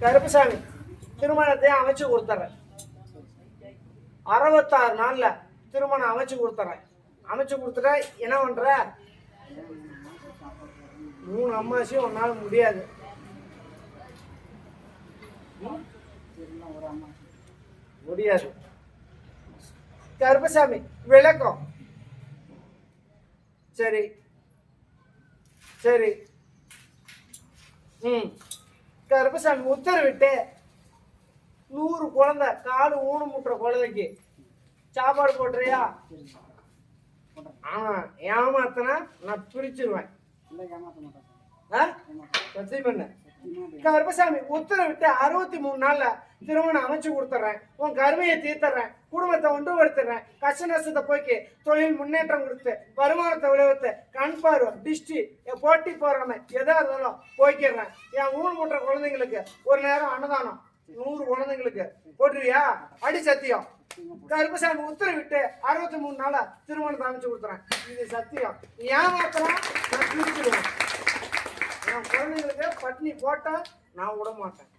கருப்பசாமி திருமணத்தை அமைச்சு கொடுத்துறேன். அறுபத்தாறு நாளில் திருமணம் அமைச்சு கொடுத்துறேன். அமைச்சு கொடுத்துட்டா என்ன பண்ற? மூணு அம்மாசியும் நாள் முடியாது. முடியாது. கருப்பசாமி விளக்கம். சரி. சரி. ம். கருப்பசாமி உத்தரவிட்டு நூறு குழந்தை காடு ஊனு முட்டுற குழந்தைக்கு சாப்பாடு போட்டுறியா ஆமா ஏமாத்தனா நான் பிரிச்சிருவேன். ஆ? பண்ண. கருப்பசாமி உத்தரவிட்டு அறுபத்தி மூணு நாள்ல திருமணம் அமைச்சு கொடுத்துட்றேன் உன் கருமையை தீர்த்துறேன். குடும்பத்தை ஒன்றுபடுத்துறேன். கஷ்ட நஷ்டத்தை போக்கி தொழில் முன்னேற்றம் கொடுத்து வருமானத்தை விளைவித்து கண் பார்வை டிஸ்டி போட்டி போறாம எதா இருந்தாலும் போய்க்கிறேன். என் ஊர் முட்டுற குழந்தைங்களுக்கு ஒரு நேரம் அன்னதானம். நூறு குழந்தைங்களுக்கு போட்டுருவியா? அடி சத்தியம். கருப்பசாமி உத்தரவிட்டு அறுபத்தி மூணு நாளா திருமணத்தை அமைச்சு கொடுத்துறேன். இது சத்தியம். ஏன் ஏமாத்திரம் நான் பிரிச்சிடுவேன். என் குழந்தைங்களுக்கு பட்னி போட்டா நான் விட மாட்டேன்.